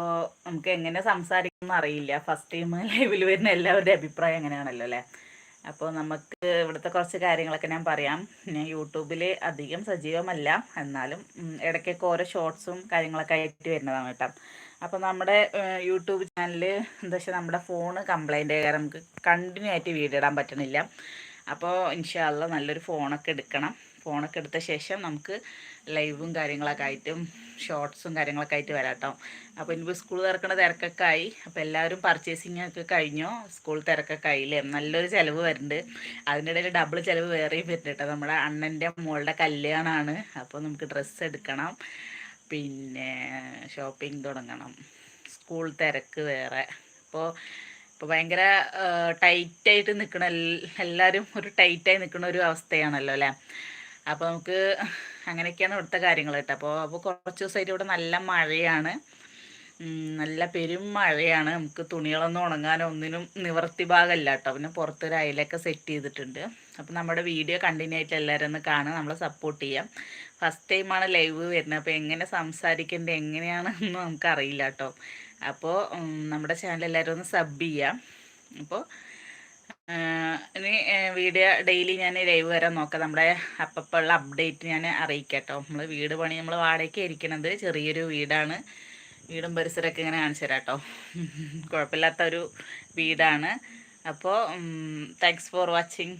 അപ്പോൾ നമുക്ക് എങ്ങനെ സംസാരിക്കുമെന്ന് അറിയില്ല. ഫസ്റ്റ് ടൈം ലൈവിൽ വരുന്ന എല്ലാവരുടെ അഭിപ്രായം എങ്ങനെയാണല്ലോ അല്ലേ? അപ്പോൾ നമുക്ക് ഇവിടുത്തെ കുറച്ച് കാര്യങ്ങളൊക്കെ ഞാൻ പറയാം. ഞാൻ യൂട്യൂബിൽ അധികം സജീവമല്ല. എന്നാലും ഇടയ്ക്കൊക്കെ ഓരോ ഷോർട്സും കാര്യങ്ങളൊക്കെ ആയിട്ട് വരുന്നതാണ് കേട്ടോ. അപ്പോൾ നമ്മുടെ യൂട്യൂബ് ചാനൽ എന്താ വെച്ചാൽ നമ്മുടെ ഫോണ് കംപ്ലൈന്റ് ആയി കാരണം നമുക്ക് കണ്ടിന്യൂ ആയിട്ട് വീഡിയോ ഇടാൻ പറ്റണില്ല. അപ്പോൾ ഇൻഷാല്ല നല്ലൊരു ഫോണൊക്കെ എടുക്കണം. ഫോണൊക്കെ എടുത്ത ശേഷം നമുക്ക് ലൈവും കാര്യങ്ങളൊക്കെ ആയിട്ടും ഷോർട്സും കാര്യങ്ങളൊക്കെ ആയിട്ട് വരാം കേട്ടോ അപ്പോൾ ഇനിയിപ്പോൾ സ്കൂൾ തിരക്കണ തിരക്കൊക്കെ ആയി. അപ്പോൾ എല്ലാവരും പർച്ചേസിങ് ഒക്കെ കഴിഞ്ഞോ? സ്കൂൾ തിരക്കൊക്കെ ആയില്ലേ? നല്ലൊരു ചിലവ് വരുന്നുണ്ട്. അതിന്റെ ഇടയിൽ ഡബിൾ ചിലവ് വേറെയും വരുന്നുണ്ട് കേട്ടോ. നമ്മുടെ അണ്ണന്റെ മോളുടെ കല്യാണമാണ്. അപ്പോൾ നമുക്ക് ഡ്രസ്സ് എടുക്കണം. പിന്നെ ഷോപ്പിംഗ് തുടങ്ങണം. സ്കൂൾ തിരക്ക് വേറെ. അപ്പോൾ ഇപ്പോൾ ഭയങ്കര ടൈറ്റായിട്ട് നിൽക്കണ എല്ലാവരും ഒരു ടൈറ്റായി നിൽക്കുന്ന ഒരു അവസ്ഥയാണല്ലോ അല്ലേ? അപ്പോൾ നമുക്ക് അങ്ങനെയൊക്കെയാണ് ഇവിടുത്തെ കാര്യങ്ങൾ കേട്ടോ. അപ്പോൾ അപ്പോൾ കുറച്ച് ദിവസമായിട്ട് ഇവിടെ നല്ല മഴയാണ്. നല്ല പെരും മഴയാണ്. നമുക്ക് തുണികളൊന്നും ഉണങ്ങാനോ ഒന്നിനും നിവർത്തി ഭാഗമല്ല കേട്ടോ. പിന്നെ പുറത്തൊരു അയലൊക്കെ സെറ്റ് ചെയ്തിട്ടുണ്ട്. അപ്പോൾ നമ്മുടെ വീഡിയോ കണ്ടിന്യൂ ആയിട്ട് എല്ലാവരും ഒന്ന് കാണുക നമ്മളെ സപ്പോർട്ട് ചെയ്യാം. ഫസ്റ്റ് ടൈമാണ് ലൈവ് വരുന്നത്. അപ്പോൾ എങ്ങനെ സംസാരിക്കേണ്ടത് എങ്ങനെയാണെന്ന് നമുക്കറിയില്ല കേട്ടോ. അപ്പോൾ നമ്മുടെ ചാനൽ എല്ലാവരും ഒന്ന് സബ് ചെയ്യാം. അപ്പോൾ ഇനി വീഡിയോ ഡെയിലി ഞാൻ ലൈവ് വരാൻ നോക്കാം. നമ്മുടെ അപ്പപ്പുള്ള അപ്ഡേറ്റ് ഞാൻ അറിയിക്കട്ടോ. നമ്മൾ വീട് പണി നമ്മൾ വാടകയ്ക്ക് ഇരിക്കണത്. ചെറിയൊരു വീടാണ്. വീടും പരിസരമൊക്കെ ഇങ്ങനെ കാണിച്ചു തരാം കേട്ടോ കുഴപ്പമില്ലാത്ത ഒരു വീടാണ്. അപ്പോൾ താങ്ക്സ് ഫോർ വാച്ചിങ്